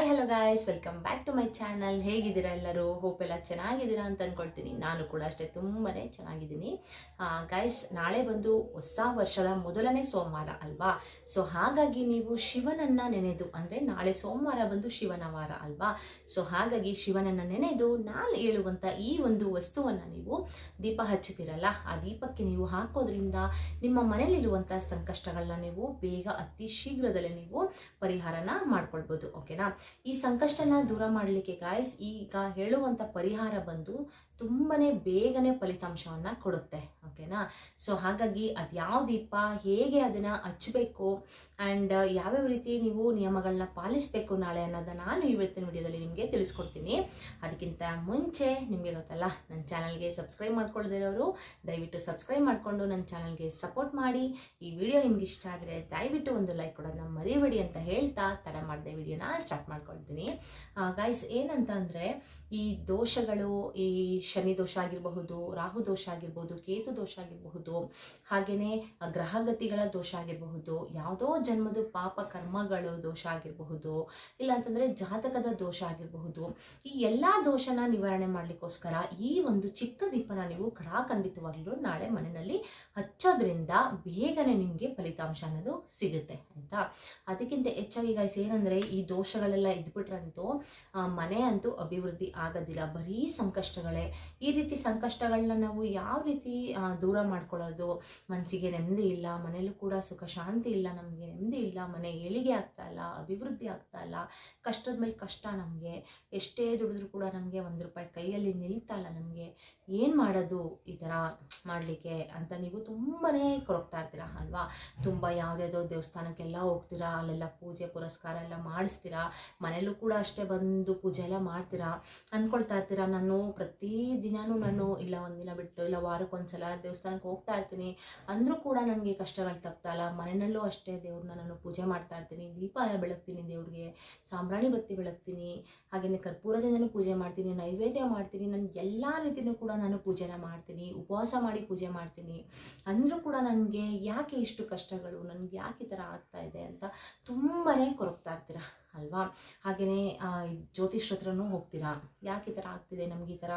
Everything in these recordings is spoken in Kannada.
Hi hello guys welcome back to my channel ಹೇಗಿದ್ದೀರಾ ಎಲ್ಲರೂ? ಹೋಪ್ ಎಲ್ಲ ಚೆನ್ನಾಗಿದ್ದೀರಾ ಅಂತ ಅಂದ್ಕೊಳ್ತೀನಿ ನಾನು ಕೂಡ ಅಷ್ಟೇ ತುಂಬಾ ಚೆನ್ನಾಗಿದ್ದೀನಿ. ಗಾಯ್ಸ್ ನಾಳೆ ಬಂದು ಹೊಸ ವರ್ಷದ ಮೊದಲನೇ ಸೋಮವಾರ ಅಲ್ವಾ? ಸೊ ಹಾಗಾಗಿ ನೀವು ಶಿವನನ್ನ ನೆನೆದು, ಅಂದರೆ ನಾಳೆ ಸೋಮವಾರ ಬಂದು ಶಿವನ ವಾರ ಅಲ್ವಾ? ಸೊ ಹಾಗಾಗಿ ಶಿವನನ್ನ ನೆನೆದು ನಾನು ಹೇಳುವಂಥ ಈ ಒಂದು ವಸ್ತುವನ್ನು ನೀವು ದೀಪ ಹಚ್ಚುತ್ತೀರಲ್ಲ, ಆ ದೀಪಕ್ಕೆ ನೀವು ಹಾಕೋದ್ರಿಂದ ನಿಮ್ಮ ಮನೆಯಲ್ಲಿರುವಂಥ ಸಂಕಷ್ಟಗಳನ್ನ ನೀವು ಬೇಗ ಅತಿ ಶೀಘ್ರದಲ್ಲೇ ನೀವು ಪರಿಹಾರನ ಮಾಡ್ಕೊಳ್ಬೋದು ಓಕೆನಾ ಈ ಸಂಕಷ್ಟನ ದೂರ ಮಾಡಲಿಕ್ಕೆ ಗಾಯ್ಸ್ ಈಗ ಹೇಳುವಂಥ ಪರಿಹಾರ ಬಂದು ತುಂಬನೇ ಬೇಗನೆ ಫಲಿತಾಂಶವನ್ನ ಕೊಡುತ್ತೆ ಓಕೆನಾ ಸೊ ಹಾಗಾಗಿ ಅದು ಯಾವ ದೀಪ, ಹೇಗೆ ಅದನ್ನ ಹಚ್ಚಬೇಕು ಆ್ಯಂಡ್ ಯಾವ್ಯಾವ ರೀತಿ ನೀವು ನಿಯಮಗಳನ್ನ ಪಾಲಿಸಬೇಕು ನಾಳೆ ಅನ್ನೋದನ್ನ ನಾನು ಇವತ್ತಿನ ವಿಡಿಯೋದಲ್ಲಿ ನಿಮಗೆ ತಿಳಿಸ್ಕೊಡ್ತೀನಿ. ಅದಕ್ಕಿಂತ ಮುಂಚೆ ನಿಮಗೆ ಗೊತ್ತಲ್ಲ ನನ್ನ ಚಾನಲ್ಗೆ ಸಬ್ಸ್ಕ್ರೈಬ್ ಮಾಡ್ಕೊಳ್ದಿರೋರು, ದಯವಿಟ್ಟು ಸಬ್ಸ್ಕ್ರೈಬ್ ಮಾಡಿಕೊಂಡು ನನ್ನ ಚಾನಲ್ಗೆ ಸಪೋರ್ಟ್ ಮಾಡಿ. ಈ ವಿಡಿಯೋ ನಿಮ್ಗೆ ಇಷ್ಟ ಆದರೆ ದಯವಿಟ್ಟು ಒಂದು ಲೈಕ್ ಕೊಡೋದನ್ನ ಮರಿಬೇಡಿ ಅಂತ ಹೇಳ್ತಾ ತಡ ಮಾಡಿದೆ ವಿಡಿಯೋನ ಸ್ಟಾರ್ಟ್ ಮಾಡ್ಕೊಳ್ತೀನಿ. ಗಾಯ್ಸ್ ಏನಂತ ಈ ದೋಷಗಳು, ಈ ಶನಿ ದೋಷ ಆಗಿರಬಹುದು, ರಾಹು ದೋಷ ಆಗಿರ್ಬೋದು ಕೇತು ದೋಷ ಆಗಿರಬಹುದು ಹಾಗೆಯೇ ಗ್ರಹಗತಿಗಳ ದೋಷ ಆಗಿರಬಹುದು, ಯಾವುದೋ ಜನ್ಮದ ಪಾಪ ಕರ್ಮಗಳು ದೋಷ ಆಗಿರಬಹುದು ಇಲ್ಲ ಅಂತಂದರೆ ಜಾತಕದ ದೋಷ ಆಗಿರಬಹುದು, ಈ ಎಲ್ಲ ದೋಷನ ನಿವಾರಣೆ ಮಾಡಲಿಕ್ಕೋಸ್ಕರ ಈ ಒಂದು ಚಿಕ್ಕ ದೀಪನ ನೀವು ಖಡಾಖಂಡಿತವಾಗ್ಲೂ ನಾಳೆ ಮನೆಯಲ್ಲಿ ಹಚ್ಚೋದ್ರಿಂದ ಬೇಗನೆ ನಿಮಗೆ ಫಲಿತಾಂಶ ಅನ್ನೋದು ಸಿಗುತ್ತೆ ಅಂತ ಅದಕ್ಕಿಂತ ಹೆಚ್ಚಾಗಿ ಗಾಯ್ಸ್ ಏನಂದರೆ ಈ ದೋಷಗಳೆಲ್ಲ ಇದ್ಬಿಟ್ರಂತೂ ಮನೆ ಅಂತೂ ಅಭಿವೃದ್ಧಿ ಆಗೋದಿಲ್ಲ. ಬರೀ ಸಂಕಷ್ಟಗಳೇ. ಈ ರೀತಿ ಸಂಕಷ್ಟಗಳನ್ನ ನಾವು ಯಾವ ರೀತಿ ದೂರ ಮಾಡ್ಕೊಳ್ಳೋದು? ಮನಸ್ಸಿಗೆ ನೆಮ್ಮದಿ ಇಲ್ಲ ಮನೇಲೂ ಕೂಡ ಸುಖ, ಶಾಂತಿ ಇಲ್ಲ, ನಮಗೆ ನೆಮ್ಮದಿ ಇಲ್ಲ, ಮನೆ ಏಳಿಗೆ ಆಗ್ತಾ ಇಲ್ಲ, ಅಭಿವೃದ್ಧಿ ಆಗ್ತಾ ಇಲ್ಲ, ಕಷ್ಟದ ಮೇಲೆ ಕಷ್ಟ ನಮಗೆ, ಎಷ್ಟೇ ದುಡಿದ್ರೂ ಕೂಡ ನಮಗೆ ಒಂದು ರೂಪಾಯಿ ಕೈಯಲ್ಲಿ ನಿಲ್ತಾ ಇಲ್ಲ ನಮಗೆ. ಏನು ಮಾಡೋದು ಈ ಥರ ಮಾಡಲಿಕ್ಕೆ ಅಂತ ನೀವು ತುಂಬಾ ಕೊರಗ್ತಾ ಇರ್ತೀರಾ, ಅಲ್ವಾ? ತುಂಬ ಯಾವುದ್ಯಾವುದೋ ದೇವಸ್ಥಾನಕ್ಕೆಲ್ಲ ಹೋಗ್ತೀರಾ, ಅಲ್ಲೆಲ್ಲ ಪೂಜೆ, ಪುರಸ್ಕಾರ ಎಲ್ಲ ಮಾಡಿಸ್ತೀರಾ, ಮನೆಯಲ್ಲೂ ಕೂಡ ಅಷ್ಟೇ ಬಂದು ಪೂಜೆ ಎಲ್ಲ ಮಾಡ್ತೀರಾ? ಅಂದ್ಕೊಳ್ತಾ ಇರ್ತೀರಾ, ನಾನು ಪ್ರತಿ ದಿನಾನೂ ನಾನು ಇಲ್ಲ ಒಂದಿನ ಬಿಟ್ಟು, ಇಲ್ಲ ವಾರಕ್ಕೊಂದ್ಸಲ ದೇವಸ್ಥಾನಕ್ಕೆ ಹೋಗ್ತಾ ಇರ್ತೀನಿ, ಅಂದರೂ ಕೂಡ ನನಗೆ ಕಷ್ಟಗಳು ತಪ್ತಾಯಿಲ್ಲ ಮನೆಯಲ್ಲೂ ಅಷ್ಟೇ ದೇವ್ರನ್ನ ನಾನು ಪೂಜೆ ಮಾಡ್ತಾ ಇರ್ತೀನಿ, ದೀಪ ಬೆಳಗ್ತೀನಿ ದೇವ್ರಿಗೆ, ಸಾಂಬ್ರಾಣಿ ಬತ್ತಿ ಬೆಳಗ್ತೀನಿ ಹಾಗೆಯೇ ಕರ್ಪೂರದಿಂದಲೂ ಪೂಜೆ ಮಾಡ್ತೀನಿ, ನೈವೇದ್ಯ ಮಾಡ್ತೀನಿ, ನಾನು ಎಲ್ಲ ರೀತಿಯೂ ಕೂಡ ನಾನು ಪೂಜೆನ ಮಾಡ್ತೀನಿ, ಉಪವಾಸ ಮಾಡಿ ಪೂಜೆ ಮಾಡ್ತೀನಿ, ಅಂದರೂ ಕೂಡ ನನಗೆ ಯಾಕೆ ಇಷ್ಟು ಕಷ್ಟಗಳು, ನನಗೆ ಯಾಕೆ ಈ ಥರ ಆಗ್ತಾ ಇದೆ ಅಂತ ತುಂಬಾ ಕೊರಗ್ತಾ ಇರ್ತೀರಾ? ಅಲ್ವಾ? ಹಾಗೆಯೇ ಜ್ಯೋತಿಷ್ರ ಹತ್ರನೂ ಹೋಗ್ತೀರಾ? ಯಾಕೆ ಈ ಥರ ಆಗ್ತಿದೆ? ನಮಗೆ ಈ ಥರ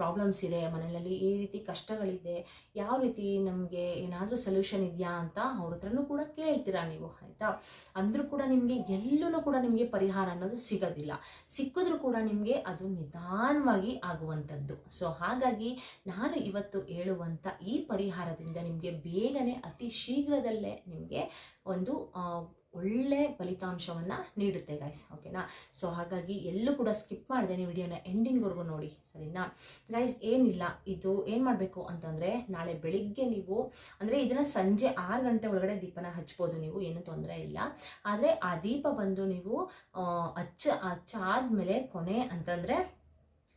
ಪ್ರಾಬ್ಲಮ್ಸ್ ಇದೆ, ಮನೆಯಲ್ಲಿ ಈ ರೀತಿ ಕಷ್ಟಗಳಿದೆ, ಯಾವ ರೀತಿ ನಮಗೆ ಏನಾದರೂ ಸೊಲ್ಯೂಷನ್ ಇದೆಯಾ ಅಂತ ಅವ್ರ ಹತ್ರನೂ ಕೂಡ ಕೇಳ್ತೀರಾ ನೀವು, ಆಯಿತಾ? ಅಂದರೂ ಕೂಡ ನಿಮಗೆ ಎಲ್ಲೂ ಕೂಡ ನಿಮಗೆ ಪರಿಹಾರ ಅನ್ನೋದು ಸಿಗೋದಿಲ್ಲ. ಸಿಕ್ಕಿದ್ರೂ ಕೂಡ ನಿಮಗೆ ಅದು ನಿಧಾನವಾಗಿ ಆಗುವಂಥದ್ದು. ಸೊ ಹಾಗಾಗಿ ನಾನು ಇವತ್ತು ಹೇಳುವಂಥ ಈ ಪರಿಹಾರದಿಂದ ನಿಮಗೆ ಬೇಗನೆ ಅತಿ ಶೀಘ್ರದಲ್ಲೇ ನಿಮಗೆ ಒಂದು ಒಳ್ಳೆ ಫಲಿತಾಂಶವನ್ನು ನೀಡುತ್ತೆ ಗೈಸ್ ಓಕೆನಾ ಸೊ ಹಾಗಾಗಿ ಎಲ್ಲೂ ಕೂಡ ಸ್ಕಿಪ್ ಮಾಡಿದೆ ನೀವು ವಿಡಿಯೋನ ಎಂಡಿಂಗ್ವರೆಗೂ ನೋಡಿ, ಸರಿನಾ? ಗೈಸ್ ಏನಿಲ್ಲ, ಇದು ಏನು ಮಾಡಬೇಕು ಅಂತಂದರೆ ನಾಳೆ ಬೆಳಿಗ್ಗೆ ನೀವು, ಅಂದರೆ ಇದನ್ನು ಸಂಜೆ ಆರು ಗಂಟೆ ಒಳಗಡೆ ದೀಪನ ಹಚ್ಬೋದು ನೀವು, ಏನೂ ತೊಂದರೆ ಇಲ್ಲ. ಆದರೆ ಆ ದೀಪ ಬಂದು ನೀವು ಹಚ್ಚ ಹಚ್ಚ ಹಚ್ಚಾದ್ಮೇಲೆ ಕೊನೆ ಅಂತಂದರೆ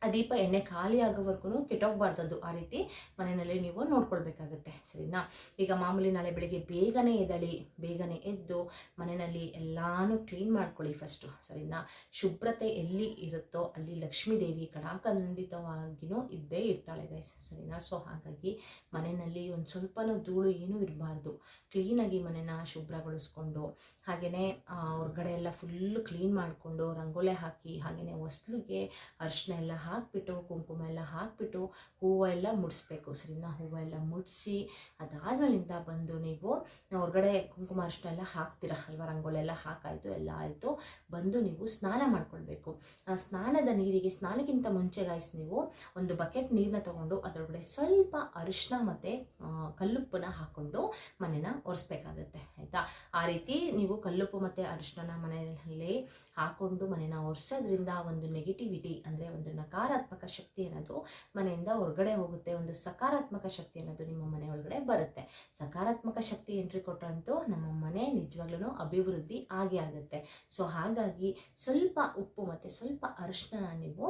ಆ ದೀಪ ಎಣ್ಣೆ ಖಾಲಿ ಆಗೋವರೆಗೂ ಕೆಟ್ಟೋಗ್ಬಾರ್ದು ಆ ರೀತಿ ಮನೆಯಲ್ಲಿ ನೀವು ನೋಡ್ಕೊಳ್ಬೇಕಾಗುತ್ತೆ. ಸರಿನಾ? ಈಗ ಮಾಮೂಲಿ ನಾಳೆ ಬೆಳಿಗ್ಗೆ ಬೇಗನೆ ಎದ್ದಳಿ. ಬೇಗನೆ ಎದ್ದು ಮನೆಯಲ್ಲಿ ಎಲ್ಲಾನು ಕ್ಲೀನ್ ಮಾಡ್ಕೊಳ್ಳಿ ಫಸ್ಟು ಸರಿನಾ? ಶುಭ್ರತೆ ಎಲ್ಲಿ ಇರುತ್ತೋ ಅಲ್ಲಿ ಲಕ್ಷ್ಮೀ ದೇವಿ ಕಡಾಖಂಡಿತವಾಗಿಯೂ ಇದ್ದೇ ಇರ್ತಾಳೆ ಗೈಸ್ ಸರಿನಾ? ಸೊ ಹಾಗಾಗಿ ಮನೆಯಲ್ಲಿ ಒಂದು ಸ್ವಲ್ಪನೂ ಧೂಳು ಏನೂ ಇರಬಾರ್ದು. ಕ್ಲೀನಾಗಿ ಮನೆನ ಶುಭ್ರಗೊಳಿಸ್ಕೊಂಡು ಹಾಗೆಯೇ ಹೊರಗಡೆ ಎಲ್ಲ ಫುಲ್ಲು ಕ್ಲೀನ್ ಮಾಡಿಕೊಂಡು, ರಂಗೋಲೆ ಹಾಕಿ ಹಾಗೆಯೇ ಹೊಸ್ಲಿಗೆ ಅರಿಶಿನ ಎಲ್ಲ ಹಾಕಿಬಿಟ್ಟು, ಕುಂಕುಮ ಎಲ್ಲ ಹಾಕಿಬಿಟ್ಟು ಹೂವು ಎಲ್ಲ ಮುಡಿಸ್ಬೇಕು. ಸರಿನ ಹೂವು ಎಲ್ಲ ಮುಡಿಸಿ ಅದಾದ್ಮೇಲಿಂದ ಬಂದು ನೀವು ಹೊರಗಡೆ ಕುಂಕುಮ ಎಲ್ಲ ಹಾಕ್ತೀರ ಅಲ್ವಾ ರಂಗೋಲಿ ಎಲ್ಲ ಹಾಕಾಯಿತು, ಎಲ್ಲ ಆಯಿತು. ಬಂದು ನೀವು ಸ್ನಾನ ಮಾಡ್ಕೊಳ್ಬೇಕು. ಆ ಸ್ನಾನದ ನೀರಿಗೆ ಸ್ನಾನಕ್ಕಿಂತ ಮುಂಚೆ ಗಾಯ್ಸ್ ನೀವು ಒಂದು ಬಕೆಟ್ ನೀರನ್ನ ತಗೊಂಡು ಅದರೊಳಗಡೆ ಸ್ವಲ್ಪ ಅರಿಶಿನ ಮತ್ತು ಕಲ್ಲುಪ್ಪನ್ನ ಹಾಕ್ಕೊಂಡು ಮನೇನ ಒರೆಸ್ಬೇಕಾಗತ್ತೆ, ಆಯಿತಾ? ಆ ರೀತಿ ನೀವು ಕಲ್ಲುಪ್ಪು ಮತ್ತು ಅರಿಶಿನ ಮನೆಯಲ್ಲಿ ಹಾಕೊಂಡು ಮನೇನ ಒರೆಸೋದ್ರಿಂದ ಒಂದು ನೆಗೆಟಿವಿಟಿ ಅಂದರೆ ಒಂದು ನಕಾರಾತ್ಮಕ ಶಕ್ತಿ ಅನ್ನೋದು ಮನೆಯಿಂದ ಹೊರಗಡೆ ಹೋಗುತ್ತೆ. ಒಂದು ಸಕಾರಾತ್ಮಕ ಶಕ್ತಿ ಅನ್ನೋದು ನಿಮ್ಮ ಮನೆ ಒಳಗಡೆ ಬರುತ್ತೆ. ಸಕಾರಾತ್ಮಕ ಶಕ್ತಿ ಎಂಟ್ರಿ ಕೊಟ್ಟರಂತೂ ನಮ್ಮ ಮನೆ ನಿಜವಾಗ್ಲೂ ಅಭಿವೃದ್ಧಿ ಆಗೇ ಆಗುತ್ತೆ. ಸೊ ಹಾಗಾಗಿ ಸ್ವಲ್ಪ ಉಪ್ಪು ಮತ್ತು ಸ್ವಲ್ಪ ಅರಿಶಿನ ನೀವು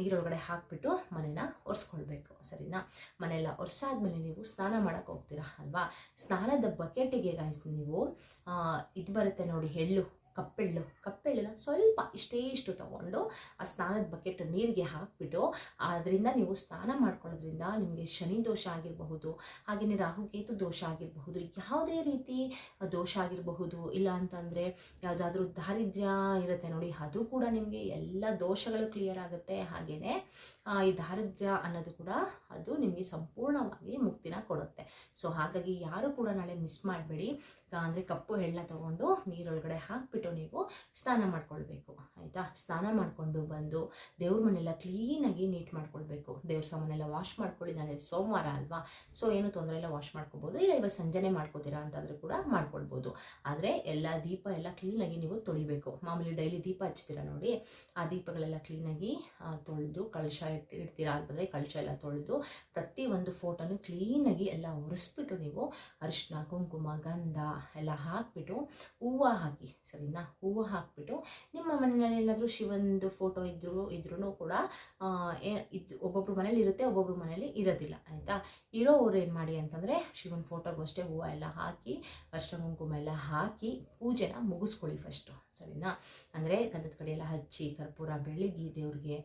ನೀರೊಳಗಡೆ ಹಾಕ್ಬಿಟ್ಟು ಮನೆನ ಒರೆಸ್ಕೊಳ್ಬೇಕು. ಸರಿನಾ? ಮನೆಯೆಲ್ಲ ಒರೆಸಾದ್ಮೇಲೆ ನೀವು ಸ್ನಾನ ಮಾಡೋಕ್ಕೆ ಹೋಗ್ತೀರಾ ಅಲ್ವಾ? ಸ್ನಾನದ ಬಕೆಟಿಗೆ ಗಾಯಿಸಿ ನೀವು ಇದು ಬರುತ್ತೆ ನೋಡಿ, ಎಳ್ಳು. ಕಪ್ಪೆಳ್ಳು ಕಪ್ಪೆಳ್ಳನ್ನ ಸ್ವಲ್ಪ ಇಷ್ಟೇ ಇಷ್ಟು ತೊಗೊಂಡು ಆ ಸ್ನಾನದ ಬಕೆಟ್ ನೀರಿಗೆ ಹಾಕಿಬಿಟ್ಟು ಅದರಿಂದ ನೀವು ಸ್ನಾನ ಮಾಡ್ಕೊಳ್ಳೋದ್ರಿಂದ ನಿಮಗೆ ಶನಿ ದೋಷ ಆಗಿರಬಹುದು ಹಾಗೆಯೇ ರಾಹುಕೇತು ದೋಷ ಆಗಿರಬಹುದು, ಯಾವುದೇ ರೀತಿ ದೋಷ ಆಗಿರಬಹುದು, ಇಲ್ಲ ಅಂತಂದರೆ ಯಾವುದಾದ್ರೂ ದಾರಿದ್ರ್ಯ ಇರುತ್ತೆ ನೋಡಿ, ಅದು ಕೂಡ ನಿಮಗೆ ಎಲ್ಲ ದೋಷಗಳು ಕ್ಲಿಯರ್ ಆಗುತ್ತೆ ಹಾಗೆಯೇ ಈ ದಾರಿದ್ರ್ಯ ಅನ್ನೋದು ಕೂಡ ಅದು ನಿಮಗೆ ಸಂಪೂರ್ಣವಾಗಿ ಮುಕ್ತಿನ ಕೊಡುತ್ತೆ. ಸೊ ಹಾಗಾಗಿ ಯಾರು ಕೂಡ ನಾಳೆ ಮಿಸ್ ಮಾಡಬೇಡಿ. ಅಂದರೆ ಕಪ್ಪು ಎಳ್ಳ ತೊಗೊಂಡು ನೀರೊಳಗಡೆ ಹಾಕಿಬಿಟ್ಟು ನೀವು ಸ್ನಾನ ಮಾಡ್ಕೊಳ್ಬೇಕು. ಆಯಿತಾ? ಸ್ನಾನ ಮಾಡಿಕೊಂಡು ಬಂದು ದೇವ್ರ ಮನೆಲ್ಲ ಕ್ಲೀನಾಗಿ ನೀಟ್ ಮಾಡ್ಕೊಳ್ಬೇಕು. ದೇವ್ರ ಸಾಮಾನೆಲ್ಲ ವಾಶ್ ಮಾಡ್ಕೊಳ್ಳಿ. ನಾನು ಸೋಮವಾರ ಅಲ್ವಾ? ಸೊ ಏನು ತೊಂದರೆ ಇಲ್ಲ ವಾಶ್ ಮಾಡ್ಕೊಬೋದು. ಇಲ್ಲ ಇವತ್ತು ಸಂಜೆನೇ ಮಾಡ್ಕೋತೀರಾ ಅಂತಂದ್ರೆ ಕೂಡ ಮಾಡ್ಕೊಳ್ಬೋದು. ಆದರೆ ಎಲ್ಲ ದೀಪ ಎಲ್ಲ ಕ್ಲೀನಾಗಿ ನೀವು ತೊಳಿಬೇಕು. ಮಾಮೂಲಿ ಡೈಲಿ ದೀಪ ಹಚ್ತೀರಾ ನೋಡಿ? ಆ ದೀಪಗಳೆಲ್ಲ ಕ್ಲೀನಾಗಿ ತೊಳೆದು ಕಳಶ ಇಟ್ ಇಡ್ತೀರಾ ಅಂತಂದರೆ ಕಳಶ ಎಲ್ಲ ತೊಳೆದು ಪ್ರತಿ ಒಂದು ಫೋಟೋನು ಕ್ಲೀನಾಗಿ ಎಲ್ಲ ಒರೆಸ್ಬಿಟ್ಟು ನೀವು ಅರಿಶಿನ ಕುಂಕುಮ, ಗಂಧ ಎಲ್ಲ ಹಾಕಿಬಿಟ್ಟು ಹೂವು ಹಾಕಿ, ಸರಿನಾ? ಹೂವು ಹಾಕಿಬಿಟ್ಟು ನಿಮ್ಮ ಮನೆಯಲ್ಲಿ ಏನಾದರೂ ಶಿವಂದು ಫೋಟೋ ಇದ್ದರೂ ಇದ್ರೂ ಕೂಡ ಇದು ಒಬ್ಬೊಬ್ರು ಮನೇಲಿ ಇರುತ್ತೆ, ಒಬ್ಬೊಬ್ರು ಮನೇಲಿ ಇರೋದಿಲ್ಲ, ಆಯಿತಾ? ಇರೋವ್ರು ಏನು ಮಾಡಿ ಅಂತಂದರೆ ಶಿವನ ಫೋಟೋಗಷ್ಟೇ ಹೂವು ಎಲ್ಲ ಹಾಕಿ ಅಷ್ಟ ಕುಂಕುಮ ಎಲ್ಲ ಹಾಕಿ ಪೂಜೆನ ಮುಗಿಸ್ಕೊಳ್ಳಿ ಫಸ್ಟು ಸರಿನಾ? ಅಂದರೆ ಗಂಧದ ಕಡೆ ಎಲ್ಲ ಹಚ್ಚಿ, ಕರ್ಪೂರ ಬೆಳಗ್ಗೆ ದೇವ್ರಿಗೆ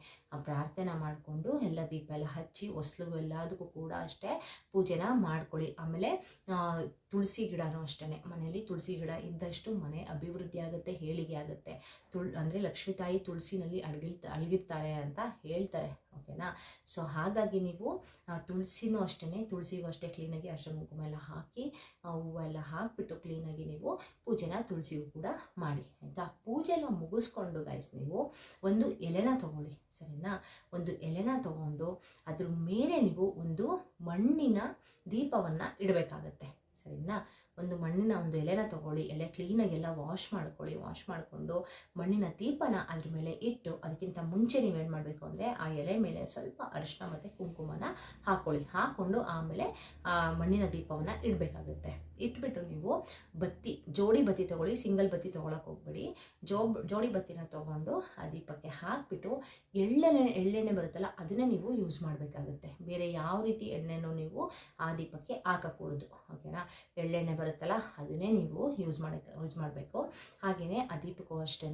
ಪ್ರಾರ್ಥನೆ ಮಾಡಿಕೊಂಡು ಎಲ್ಲ ದೀಪ ಎಲ್ಲ ಹಚ್ಚಿ, ಹೊಸ್ಲು ಎಲ್ಲದಕ್ಕೂ ಕೂಡ ಅಷ್ಟೇ ಪೂಜೆನ ಮಾಡ್ಕೊಳ್ಳಿ. ಆಮೇಲೆ ತುಳಸಿ ಗಿಡನೂ ಅಷ್ಟೇ ಮನೆಯಲ್ಲಿ ತುಳಸಿ ಗಿಡ ಇದ್ದಷ್ಟು ಮನೆ ಅಭಿವೃದ್ಧಿ ಆಗುತ್ತೆ, ಹೇಳಿಗೆ ಆಗುತ್ತೆ. ತುಳ್, ಅಂದರೆ ಲಕ್ಷ್ಮೀ ತಾಯಿ ತುಳಸಿನಲ್ಲಿ ಅಡಗಿರ್ತ ಅಳಗಿರ್ತಾರೆ ಅಂತ ಹೇಳ್ತಾರೆ, ಓಕೆನಾ? ಸೊ, ಹಾಗಾಗಿ ನೀವು ತುಳಸಿನೂ ಅಷ್ಟೇ ತುಳಸಿಗೂ ಅಷ್ಟೇ ಕ್ಲೀನಾಗಿ ಅರ್ಶನ ಕುಂಕುಮ ಎಲ್ಲ ಹಾಕಿ ಹೂವೆಲ್ಲ ಹಾಕಿಬಿಟ್ಟು ಕ್ಲೀನಾಗಿ ನೀವು ಪೂಜೆನ ತುಳಸಿಗೂ ಕೂಡ ಮಾಡಿ, ಆಯಿತಾ? ಪೂಜೆ ಎಲ್ಲ ಮುಗಿಸ್ಕೊಂಡು ಗಾಯಸ್ ನೀವು ಒಂದು ಎಲೆನ ತೊಗೊಳ್ಳಿ, ಸರಿನಾ? ಒಂದು ಎಲೆನ ತೊಗೊಂಡು ಅದ್ರ ಮೇಲೆ ನೀವು ಒಂದು ಮಣ್ಣಿನ ದೀಪವನ್ನು ಇಡಬೇಕಾಗತ್ತೆ. ಸರಿನಾ ಒಂದು ಮಣ್ಣಿನ ಒಂದು ಎಲೆನ ತೊಗೊಳ್ಳಿ, ಎಲೆ ಕ್ಲೀನಾಗಿ ಎಲ್ಲ ವಾಶ್ ಮಾಡ್ಕೊಳ್ಳಿ ವಾಶ್ ಮಾಡಿಕೊಂಡು ಮಣ್ಣಿನ ದೀಪನ ಅದ್ರ ಮೇಲೆ ಇಟ್ಟು ಅದಕ್ಕಿಂತ ಮುಂಚೆ ನೀವೇನು ಮಾಡಬೇಕು ಅಂದರೆ ಆ ಎಲೆ ಮೇಲೆ ಸ್ವಲ್ಪ ಅರಿಶಿನ ಮತ್ತು ಕುಂಕುಮನ ಹಾಕ್ಕೊಳ್ಳಿ ಹಾಕ್ಕೊಂಡು ಆಮೇಲೆ ಮಣ್ಣಿನ ದೀಪವನ್ನು ಇಡಬೇಕಾಗುತ್ತೆ. ಇಟ್ಬಿಟ್ಟು ನೀವು ಬತ್ತಿ, ಜೋಡಿ ಬತ್ತಿ ತೊಗೊಳ್ಳಿ, ಸಿಂಗಲ್ ಬತ್ತಿ ತೊಗೊಳಕ್ಕೆ ಹೋಗ್ಬೇಡಿ. ಜೋ, ಜೋಡಿ ಬತ್ತಿನ ತೊಗೊಂಡು ಆ ದೀಪಕ್ಕೆ ಹಾಕಿಬಿಟ್ಟು ಎಳ್ಳೆಣ್ಣೆ ಎಳ್ಳೆಣ್ಣೆ ಬರುತ್ತಲ್ಲ, ಅದನ್ನೇ ನೀವು ಯೂಸ್ ಮಾಡಬೇಕಾಗುತ್ತೆ. ಬೇರೆ ಯಾವ ರೀತಿ ಎಣ್ಣೆನೂ ನೀವು ಆ ದೀಪಕ್ಕೆ ಹಾಕக்கூಡದು ಓಕೆನಾ ಎಳ್ಳೆಣ್ಣೆ ಬರುತ್ತಲ್ಲ, ಅದನ್ನೇ ನೀವು ಯೂಸ್ ಮಾಡಕ್ಕೆ ಯೂಸ್ ಮಾಡಬೇಕು. ಹಾಗೆಯೇ ಆ ದೀಪಕ್ಕೂ ಅಷ್ಟೇ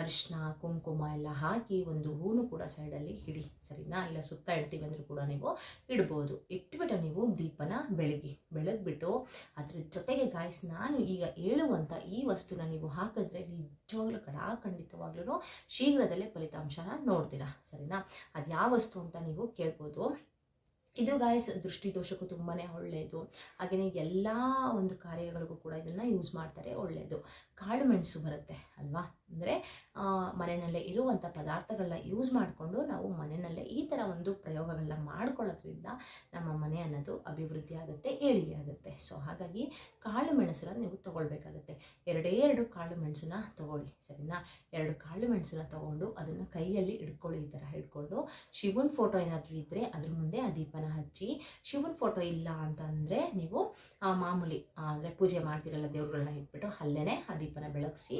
ಅರಿಶಿನ ಕುಂಕುಮ ಎಲ್ಲ ಹಾಕಿ ಒಂದು ಹೂನು ಕೂಡ ಸೈಡಲ್ಲಿ ಹಿಡಿ ಸರಿನಾ? ಇಲ್ಲ ಸುತ್ತ ಇಡ್ತೀವಿ ಅಂದರೂ ಕೂಡ ನೀವು ಇಡ್ಬೋದು. ಇಟ್ಬಿಟ್ಟು ನೀವು ದೀಪನ ಬೆಳಗಿ, ಬೆಳಗ್ಬಿಟ್ಟು ಅದ್ರ ಜೊತೆಗೆ ಗಾಯ್ಸ್ ನಾನು ಈಗ ಹೇಳುವಂಥ ಈ ವಸ್ತುನ ನೀವು ಹಾಕಿದ್ರೆ ನಿಜವಾಗ್ಲೂ ಖಂಡಿತವಾಗ್ಲೂ ಶೀಘ್ರದಲ್ಲೇ ಫಲಿತಾಂಶನ ನೋಡ್ತೀರಾ? ಸರಿನಾ? ಅದು ಯಾವ ವಸ್ತು ಅಂತ ನೀವು ಕೇಳ್ಬೋದು. ಇದು ಗಾಯಸ್ ದೃಷ್ಟಿದೋಷಕ್ಕೂ ತುಂಬಾ ಒಳ್ಳೆಯದು ಹಾಗೆಯೇ ಎಲ್ಲ ಒಂದು ಕಾರ್ಯಗಳಿಗೂ ಕೂಡ ಇದನ್ನು ಯೂಸ್ ಮಾಡ್ತಾರೆ ಒಳ್ಳೆಯದು ಕಾಳು ಮೆಣಸು ಬರುತ್ತೆ, ಅಲ್ವಾ? ಅಂದರೆ ಮನೆಯಲ್ಲೇ ಇರುವಂಥ ಪದಾರ್ಥಗಳನ್ನ ಯೂಸ್ ಮಾಡಿಕೊಂಡು ನಾವು ಮನೆಯಲ್ಲೇ ಈ ಥರ ಒಂದು ಪ್ರಯೋಗಗಳನ್ನ ಮಾಡ್ಕೊಳ್ಳೋದ್ರಿಂದ ನಮ್ಮ ಮನೆ ಅನ್ನೋದು ಅಭಿವೃದ್ಧಿ ಆಗುತ್ತೆ, ಏಳಿಗೆ ಆಗುತ್ತೆ. ಸೊ ಹಾಗಾಗಿ ಕಾಳು ಮೆಣಸನ್ನ ನೀವು ತೊಗೊಳ್ಬೇಕಾಗತ್ತೆ. ಎರಡೇ ಎರಡು ಕಾಳು ಮೆಣಸನ್ನ ತೊಗೊಳ್ಳಿ, ಸರಿನಾ? ಎರಡು ಕಾಳು ಮೆಣಸನ್ನ ತೊಗೊಂಡು ಅದನ್ನು ಕೈಯಲ್ಲಿ ಇಟ್ಕೊಳ್ಳಿ ಈ ಥರ ಹಿಡ್ಕೊಂಡು. ಶಿವನ ಫೋಟೋ ಏನಾದರೂ ಇದ್ದರೆ ಅದ್ರ ಮುಂದೆ ಆ ದೀಪನ ಹಚ್ಚಿ. ಶಿವನ ಫೋಟೋ ಇಲ್ಲ ಅಂತಂದರೆ ನೀವು ಮಾಮೂಲಿ ಅಂದರೆ ಪೂಜೆ ಮಾಡ್ತಿರಲ್ಲ ದೇವ್ರುಗಳನ್ನ ಇಟ್ಬಿಟ್ಟು ಅಲ್ಲೇ ಆ ದೀಪನ ಬೆಳಗಿಸಿ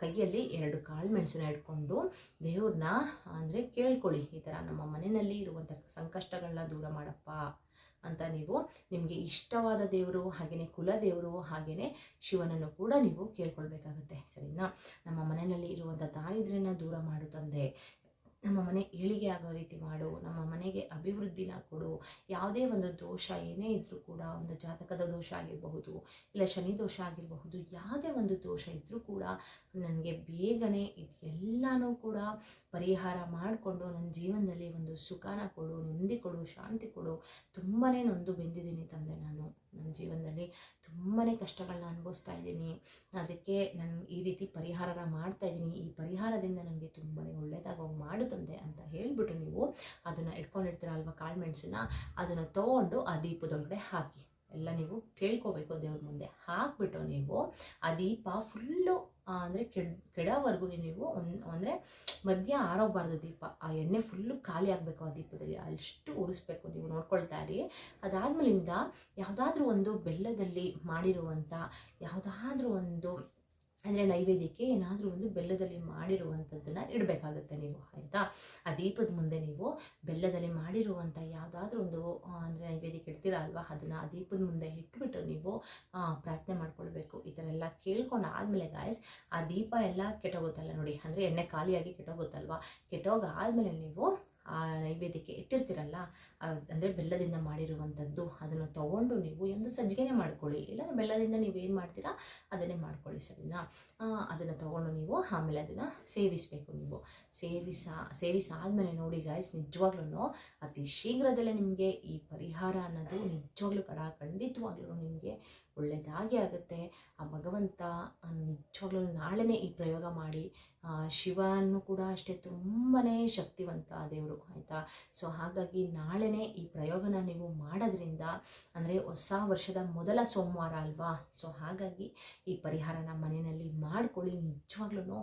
ಕೈಯಲ್ಲಿ ಎರಡು ಕಾಳು ಮೆಣಸನ್ನ ಇಟ್ಕೊಂಡು ದೇವ್ರನ್ನ, ಅಂದರೆ ಕೇಳ್ಕೊಳ್ಳಿ, ಈ ಥರ ನಮ್ಮ ಮನೆಯಲ್ಲಿ ಇರುವಂಥ ಸಂಕಷ್ಟಗಳನ್ನ ದೂರ ಮಾಡಪ್ಪ ಅಂತ ನೀವು ನಿಮಗೆ ಇಷ್ಟವಾದ ದೇವರು ಹಾಗೆಯೇ ಕುಲದೇವರು ಹಾಗೆಯೇ ಶಿವನನ್ನು ಕೂಡ ನೀವು ಕೇಳ್ಕೊಳ್ಬೇಕಾಗುತ್ತೆ, ಸರಿನಾ? ನಮ್ಮ ಮನೆಯಲ್ಲಿ ಇರುವಂಥ ದಾರಿದ್ರ್ಯನ ದೂರ ಮಾಡು ತಂದೆ. ನಮ್ಮ ಮನೆ ಏಳಿಗೆ ಆಗೋ ರೀತಿ ಮಾಡು, ನಮ್ಮ ಮನೆಗೆ ಅಭಿವೃದ್ಧಿನ ಕೊಡು. ಯಾವುದೇ ಒಂದು ದೋಷ ಏನೇ ಇದ್ದರೂ ಕೂಡ, ಒಂದು ಜಾತಕದ ದೋಷ ಆಗಿರಬಹುದು, ಇಲ್ಲ ಶನಿ ದೋಷ ಆಗಿರಬಹುದು, ಯಾವುದೇ ಒಂದು ದೋಷ ಇದ್ದರೂ ಕೂಡ ನನಗೆ ಬೇಗನೆ ಇದೆಲ್ಲನೂ ಕೂಡ ಪರಿಹಾರ ಮಾಡಿಕೊಂಡು ನನ್ನ ಜೀವನದಲ್ಲಿ ಒಂದು ಸುಖನ ಕೊಡು, ನೆಮ್ಮದಿ ಕೊಡು, ಶಾಂತಿ ಕೊಡು. ತುಂಬಾ ನೊಂದು ಬೆಂದಿದ್ದೀನಿ ತಂದೆ ನಾನು. ನನ್ನ ಜೀವನದಲ್ಲಿ ತುಂಬಾ ಕಷ್ಟಗಳನ್ನ ಅನುಭವಿಸ್ತಾ ಇದ್ದೀನಿ. ಅದಕ್ಕೆ ನಾನು ಈ ರೀತಿ ಪರಿಹಾರನ ಮಾಡ್ತಾ ಇದ್ದೀನಿ. ಈ ಪರಿಹಾರದಿಂದ ನನಗೆ ತುಂಬಾ ಒಳ್ಳೆಯದಾಗೋಗಿ ಮಾಡು ಅಂತ ಹೇಳಿಬಿಟ್ಟು ನೀವು ಅದನ್ನು ಇಟ್ಕೊಂಡಿರ್ತೀರ ಅಲ್ವಾ ಕಾಳು ಮೆಣಸನ್ನ? ಅದನ್ನು ತೊಗೊಂಡು ಆ ದೀಪದೊಳಗಡೆ ಹಾಕಿ. ಎಲ್ಲ ನೀವು ಕೇಳ್ಕೋಬೇಕು ದೇವ್ರ ಮುಂದೆ. ಹಾಕ್ಬಿಟ್ಟು ನೀವು ಆ ದೀಪ ಫುಲ್ಲು ಅಂದರೆ ಕೆಡ್ ಕೆಡೋವರೆಗೂ ನೀವು ಒಂದು, ಅಂದರೆ ಮಧ್ಯ ಆರೋಗಬಾರ್ದು ದೀಪ. ಆ ಎಣ್ಣೆ ಫುಲ್ಲು ಖಾಲಿ ಆಗಬೇಕು ಆ ದೀಪದಲ್ಲಿ. ಅಷ್ಟು ಉರಿಸ್ಬೇಕು ನೀವು ನೋಡ್ಕೊಳ್ತಾ ಇರಿ. ಅದಾದ್ಮೇಲಿಂದ ಯಾವುದಾದ್ರೂ ಒಂದು ಬೆಲ್ಲದಲ್ಲಿ ಮಾಡಿರುವಂಥ ಯಾವುದಾದ್ರೂ ಒಂದು ಅಂದರೆ ನೈವೇದ್ಯಕ್ಕೆ ಏನಾದರೂ ಒಂದು ಬೆಲ್ಲದಲ್ಲಿ ಮಾಡಿರುವಂಥದ್ದನ್ನು ಇಡಬೇಕಾಗುತ್ತೆ ನೀವು, ಆಯಿತಾ? ಆ ದೀಪದ ಮುಂದೆ ನೀವು ಬೆಲ್ಲದಲ್ಲಿ ಮಾಡಿರುವಂಥ ಯಾವುದಾದ್ರೂ ಒಂದು ಅಂದರೆ ನೈವೇದ್ಯಕ್ಕೆ ಇಡ್ತೀರಾ ಅಲ್ವಾ? ಅದನ್ನು ಆ ದೀಪದ ಮುಂದೆ ಇಟ್ಬಿಟ್ಟು ನೀವು ಪ್ರಾರ್ಥನೆ ಮಾಡ್ಕೊಳ್ಬೇಕು. ಈ ಥರ ಎಲ್ಲ ಕೇಳ್ಕೊಂಡು ಆದಮೇಲೆ ಗಾಯಸ್ ಆ ದೀಪ ಎಲ್ಲ ಕೆಟ್ಟೋಗುತ್ತಲ್ಲ ನೋಡಿ. ಅಂದರೆ ಎಣ್ಣೆ ಖಾಲಿಯಾಗಿ ಕೆಟ್ಟೋಗುತ್ತಲ್ವ? ಕೆಟ್ಟೋಗಾದ್ಮೇಲೆ ನೀವು ನೈವೇದ್ಯಕ್ಕೆ ಇಟ್ಟಿರ್ತೀರಲ್ಲ ಅಂದರೆ ಬೆಲ್ಲದಿಂದ ಮಾಡಿರುವಂಥದ್ದು ಅದನ್ನು ತಗೊಂಡು ನೀವು ಒಂದು ಸಜ್ಜಿಗೆನೆ ಮಾಡ್ಕೊಳ್ಳಿ. ಇಲ್ಲ ಬೆಲ್ಲದಿಂದ ನೀವು ಏನು ಮಾಡ್ತೀರಾ ಅದನ್ನೇ ಮಾಡ್ಕೊಳ್ಳಿ ಸರಿನಾ? ಅದನ್ನು ತಗೊಂಡು ನೀವು ಆಮೇಲೆ ಅದನ್ನು ಸೇವಿಸಬೇಕು ನೀವು. ಸೇವಿಸ ಸೇವಿಸಾದಮೇಲೆ ನೋಡಿ ಗಾಯ್ಸ್ ನಿಜವಾಗ್ಲೂ ಅತಿ ಶೀಘ್ರದಲ್ಲೇ ನಿಮಗೆ ಈ ಪರಿಹಾರ ಅನ್ನೋದು ನಿಜವಾಗ್ಲೂ ಕಡ ಖಂಡಿತವಾಗ್ಲೂ ನಿಮಗೆ ಒಳ್ಳೆಯದಾಗಿ ಆಗುತ್ತೆ. ಆ ಭಗವಂತ ಆ, ನಿಜವಾಗ್ಲೂ ನಾಳೆನೇ ಈ ಪ್ರಯೋಗ ಮಾಡಿ ಆ, ಶಿವನು ಕೂಡ ಅಷ್ಟೇ ತುಂಬಾ ಶಕ್ತಿವಂತ ದೇವರು. ಆಯಿತಾ? ಸೊ ಹಾಗಾಗಿ ನಾಳೆನೇ ಈ ಪ್ರಯೋಗನ ನೀವು ಮಾಡೋದ್ರಿಂದ, ಅಂದರೆ ಹೊಸ ವರ್ಷದ ಮೊದಲ ಸೋಮವಾರ ಅಲ್ವಾ? ಸೊ ಹಾಗಾಗಿ ಈ ಪರಿಹಾರನ ಮನೆಯಲ್ಲಿ ಮಾಡ್ಕೊಳ್ಳಿ. ನಿಜವಾಗ್ಲೂ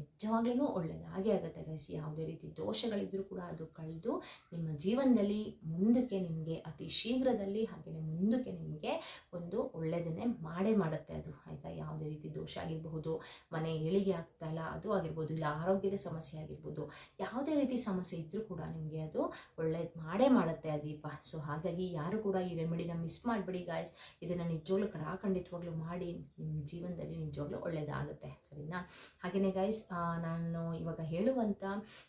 ನಿಜವಾಗ್ಲೂ ಒಳ್ಳೆಯದಾಗೇ ಆಗುತ್ತೆ ಗೈಸ್ ಯಾವುದೇ ರೀತಿ ದೋಷಗಳಿದ್ರೂ ಕೂಡ ಅದು ಕಳೆದು ನಿಮ್ಮ ಜೀವನದಲ್ಲಿ ಮುಂದಕ್ಕೆ ನಿಮಗೆ ಅತಿ ಶೀಘ್ರದಲ್ಲಿ ಹಾಗೆಯೇ ಮುಂದಕ್ಕೆ ನಿಮಗೆ ಒಂದು ಒಳ್ಳೆಯದನ್ನೇ ಮಾಡೇ ಮಾಡುತ್ತೆ ಅದು, ಆಯಿತಾ? ಯಾವುದೇ ರೀತಿ ದೋಷ ಆಗಿರಬಹುದು, ಮನೆ ಏಳಿಗೆ ಆಗ್ತಾ ಇಲ್ಲ, ಅದು ಆಗಿರ್ಬೋದು, ಇಲ್ಲ ಆರೋಗ್ಯದ ಸಮಸ್ಯೆ ಆಗಿರ್ಬೋದು, ಯಾವುದೇ ರೀತಿ ಸಮಸ್ಯೆ ಇದ್ದರೂ ಕೂಡ ನಿಮಗೆ ಅದು ಒಳ್ಳೇದು ಮಾಡೇ ಮಾಡುತ್ತೆ ಆ ದೀಪ. ಸೊ ಹಾಗಾಗಿ ಯಾರು ಕೂಡ ಈ ರೆಮಿಡಿನ ಮಿಸ್ ಮಾಡಬೇಡಿ ಗಾಯ್ಸ್ ಇದನ್ನು ನಿಜವಾಗ್ಲೂ ಖಂಡಿತವಾಗ್ಲೂ ಮಾಡಿ ನಿಮ್ಮ ಜೀವನದಲ್ಲಿ ನಿಜವಾಗ್ಲೂ ಒಳ್ಳೆಯದಾಗುತ್ತೆ ಸರಿನಾ? ಹಾಗೆಯೇ ಗೈಸ್ ನಾನು ಇವಾಗ ಹೇಳುವಂಥ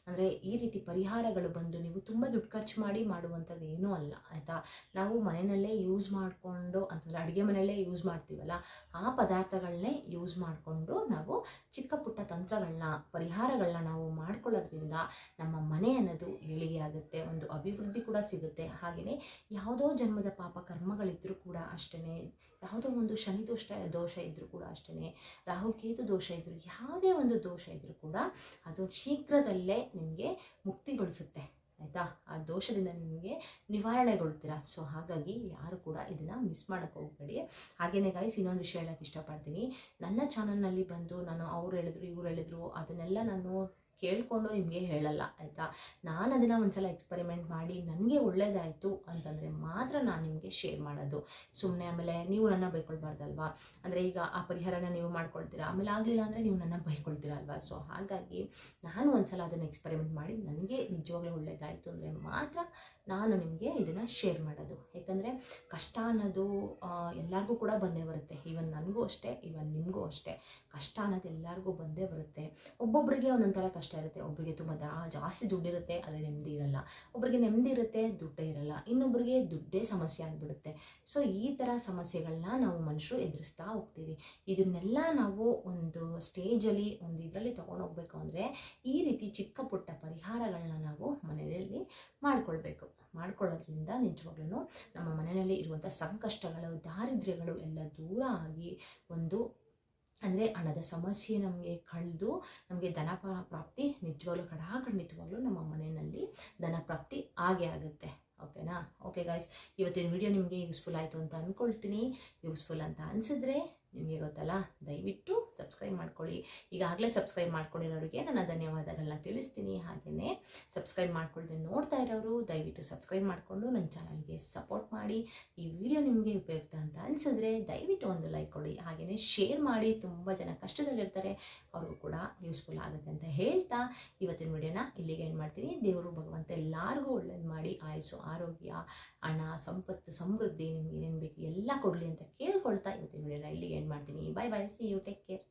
ಅಂದರೆ ಈ ರೀತಿ ಪರಿಹಾರಗಳು ಬಂದು ನೀವು ತುಂಬ ದುಡ್ಡು ಖರ್ಚು ಮಾಡಿ ಮಾಡುವಂಥದ್ದು ಏನೂ ಅಲ್ಲ, ಆಯಿತಾ? ನಾವು ಮನೆಯಲ್ಲೇ ಯೂಸ್ ಮಾಡಿಕೊಂಡು, ಅಂತಂದರೆ ಅಡುಗೆ ಮನೆಯಲ್ಲೇ ಯೂಸ್ ಮಾಡ್ತೀವಲ್ಲ, ಆ ಪದಾರ್ಥಗಳನ್ನೇ ಯೂಸ್ ಮಾಡಿಕೊಂಡು ನಾವು ಚಿಕ್ಕ ಪುಟ್ಟ ತಂತ್ರಗಳನ್ನ, ಪರಿಹಾರಗಳನ್ನ ನಾವು ಮಾಡ್ಕೊಳ್ಳೋದ್ರಿಂದ ನಮ್ಮ ಮನೆ ಅನ್ನೋದು ಏಳಿಗೆ ಆಗುತ್ತೆ, ಒಂದು ಅಭಿವೃದ್ಧಿ ಕೂಡ ಸಿಗುತ್ತೆ. ಹಾಗೆಯೇ ಯಾವುದೋ ಜನ್ಮದ ಪಾಪ ಕರ್ಮಗಳಿದ್ದರೂ ಕೂಡ ಅಷ್ಟೇ ಯಾವುದೋ ಒಂದು ಶನಿ ದೋಷ ದೋಷ ಇದ್ದರೂ ಕೂಡ ಅಷ್ಟೇ ರಾಹುಕೇತು ದೋಷ ಇದ್ದರೂ ಯಾವುದೇ ಒಂದು ದೋಷ ಇದ್ದರೂ ಕೂಡ ಅದು ಶೀಘ್ರದಲ್ಲೇ ನಿಮಗೆ ಮುಕ್ತಿಗೊಳಿಸುತ್ತೆ. ಆಯಿತಾ? ಆ ದೋಷದಿಂದ ನಿಮಗೆ ನಿವಾರಣೆಗೊಳ್ತೀರಾ? ಸೊ ಹಾಗಾಗಿ ಯಾರು ಕೂಡ ಇದನ್ನು ಮಿಸ್ ಮಾಡೋಕ್ಕೆ ಹೋಗಬೇಡಿ. ಹಾಗೆಯೇ ಗೈಸ್ ಇನ್ನೊಂದು ವಿಷಯ ಹೇಳೋಕ್ಕೆ ಇಷ್ಟಪಡ್ತೀನಿ. ನನ್ನ ಚಾನಲ್ನಲ್ಲಿ ಬಂದು ನಾನು ಅವ್ರು ಹೇಳಿದ್ರು, ಇವ್ರು ಹೇಳಿದ್ರು, ಅದನ್ನೆಲ್ಲ ನಾನು ಕೇಳಿಕೊಂಡು ನಿಮಗೆ ಹೇಳಲ್ಲ, ಆಯಿತಾ? ನಾನು ಅದನ್ನು ಒಂದ್ಸಲ ಎಕ್ಸ್ಪರಿಮೆಂಟ್ ಮಾಡಿ ನನಗೆ ಒಳ್ಳೇದಾಯಿತು ಅಂತಂದರೆ ಮಾತ್ರ ನಾನು ನಿಮಗೆ ಶೇರ್ ಮಾಡೋದು. ಸುಮ್ಮನೆ ಆಮೇಲೆ ನೀವು ನನ್ನ ಬೈಕೊಳ್ಬಾರ್ದಲ್ವಾ? ಅಂದರೆ ಈಗ ಆ ಪರಿಹಾರನ ನೀವು ಮಾಡ್ಕೊಳ್ತೀರಾ? ಆಮೇಲೆ ಆಗಲಿಲ್ಲ ಅಂದರೆ ನೀವು ನನ್ನ ಬೈಕೊಳ್ತೀರಾ ಅಲ್ವಾ ಸೊ ಹಾಗಾಗಿ ನಾನು ಒಂದ್ಸಲ ಅದನ್ನು ಎಕ್ಸ್ಪರಿಮೆಂಟ್ ಮಾಡಿ ನನಗೆ ನಿಜವಾಗ್ಲೂ ಒಳ್ಳೇದಾಯಿತು ಅಂದರೆ ಮಾತ್ರ ನಾನು ನಿಮಗೆ ಇದನ್ನು ಶೇರ್ ಮಾಡೋದು. ಯಾಕಂದರೆ ಕಷ್ಟ ಅನ್ನೋದು ಎಲ್ಲರಿಗೂ ಕೂಡ ಬಂದೇ ಬರುತ್ತೆ. ಈವನ್ ನನಗೂ ಅಷ್ಟೇ ಈವನ್ ನಿಮಗೂ ಅಷ್ಟೇ. ಕಷ್ಟ ಅನ್ನೋದು ಎಲ್ಲರಿಗೂ ಬಂದೇ ಬರುತ್ತೆ. ಒಬ್ಬೊಬ್ಬರಿಗೆ ಒಂದೊಂಥರ ಥರ ಕಷ್ಟ ಇರುತ್ತೆ. ಒಬ್ಬರಿಗೆ ತುಂಬ ಜಾಸ್ತಿ ದುಡ್ಡಿರುತ್ತೆ ಆದರೆ ನೆಮ್ಮದಿ ಇರಲ್ಲ. ಒಬ್ಬರಿಗೆ ನೆಮ್ಮದಿ ಇರುತ್ತೆ, ದುಡ್ಡೇ ಇರಲ್ಲ. ಇನ್ನೊಬ್ಬರಿಗೆ ದುಡ್ಡೇ ಸಮಸ್ಯೆ ಆಗಿಬಿಡುತ್ತೆ. ಸೊ ಈ ಥರ ಸಮಸ್ಯೆಗಳನ್ನ ನಾವು ಮನುಷ್ಯರು ಎದುರಿಸ್ತಾ ಹೋಗ್ತೀವಿ. ಇದನ್ನೆಲ್ಲ ನಾವು ಒಂದು ಸ್ಟೇಜಲ್ಲಿ ಒಂದು ಇದರಲ್ಲಿ ತೊಗೊಂಡೋಗ್ಬೇಕು ಅಂದರೆ ಈ ರೀತಿ ಚಿಕ್ಕ ಪುಟ್ಟ ಪರಿಹಾರಗಳನ್ನ ನಾವು ಮನೆಯಲ್ಲಿ ಮಾಡ್ಕೊಳ್ಬೇಕು. ಮಾಡ್ಕೊಳ್ಳೋದ್ರಿಂದ ನಿಜವಾಗ್ಲೂ ನಮ್ಮ ಮನೆಯಲ್ಲಿ ಇರುವಂಥ ಸಂಕಷ್ಟಗಳು, ದಾರಿದ್ರ್ಯಗಳು ಎಲ್ಲ ದೂರ ಆಗಿ ಒಂದು, ಅಂದರೆ ಹಣದ ಸಮಸ್ಯೆ ನಮಗೆ ಕಳೆದು ನಮಗೆ ಧನ ಪ್ರಾಪ್ತಿ ನಿಜವಾಗ್ಲೂ ಕಡಾಖಂಡಿತವಾಗ್ಲೂ ನಮ್ಮ ಮನೆಯಲ್ಲಿ ಧನ ಪ್ರಾಪ್ತಿ ಆಗೇ ಆಗುತ್ತೆ. ಓಕೆನಾ ಓಕೆ ಗಾಯ್ಸ್ ಇವತ್ತಿನ ವಿಡಿಯೋ ನಿಮಗೆ ಯೂಸ್ಫುಲ್ ಆಯಿತು ಅಂತ ಅಂದ್ಕೊಳ್ತೀನಿ ಯೂಸ್ಫುಲ್ ಅಂತ ಅನಿಸಿದ್ರೆ ನಿಮಗೆ ಗೊತ್ತಲ್ಲ? ದಯವಿಟ್ಟು ಸಬ್ಸ್ಕ್ರೈಬ್ ಮಾಡ್ಕೊಳ್ಳಿ. ಈಗಾಗಲೇ ಸಬ್ಸ್ಕ್ರೈಬ್ ಮಾಡ್ಕೊಂಡಿರೋರಿಗೆ ನನ್ನ ಧನ್ಯವಾದಗಳನ್ನ ತಿಳಿಸ್ತೀನಿ. ಹಾಗೆಯೇ ಸಬ್ಸ್ಕ್ರೈಬ್ ಮಾಡ್ಕೊಳ್ಳದೆ ನೋಡ್ತಾ ಇರೋರು, ದಯವಿಟ್ಟು ಸಬ್ಸ್ಕ್ರೈಬ್ ಮಾಡಿಕೊಂಡು ನನ್ನ ಚಾನಲ್ಗೆ ಸಪೋರ್ಟ್ ಮಾಡಿ. ಈ ವಿಡಿಯೋ ನಿಮಗೆ ಉಪಯುಕ್ತ ಅಂತ ಅನಿಸಿದ್ರೆ ದಯವಿಟ್ಟು ಒಂದು ಲೈಕ್ ಕೊಡಿ. ಹಾಗೆಯೇ ಶೇರ್ ಮಾಡಿ. ತುಂಬ ಜನ ಕಷ್ಟದಲ್ಲಿರ್ತಾರೆ. ಅವ್ರಿಗೂ ಕೂಡ ಯೂಸ್ಫುಲ್ ಆಗುತ್ತೆ ಅಂತ ಹೇಳ್ತಾ ಇವತ್ತಿನ ವಿಡಿಯೋನ ಇಲ್ಲಿಗೆ ಏನು ಮಾಡ್ತೀನಿ. ದೇವರು ಭಗವಂತ ಎಲ್ಲರಿಗೂ ಒಳ್ಳೇದು ಮಾಡಿ. ಆಯಸ್ಸು, ಆರೋಗ್ಯ ಹಣ, ಸಂಪತ್ತು, ಸಮೃದ್ಧಿ ನಿಮ್ಗೆ ಏನೇನು ಬೇಕು ಎಲ್ಲ ಕೊಡಲಿ ಅಂತ ಕೇಳ್ಕೊಳ್ತಾ ಇವತ್ತಿನ ವಿಡಿಯೋನ ಇಲ್ಲಿಗೆ ಏನು ಮಾಡ್ತೀನಿ. Bye bye see you take care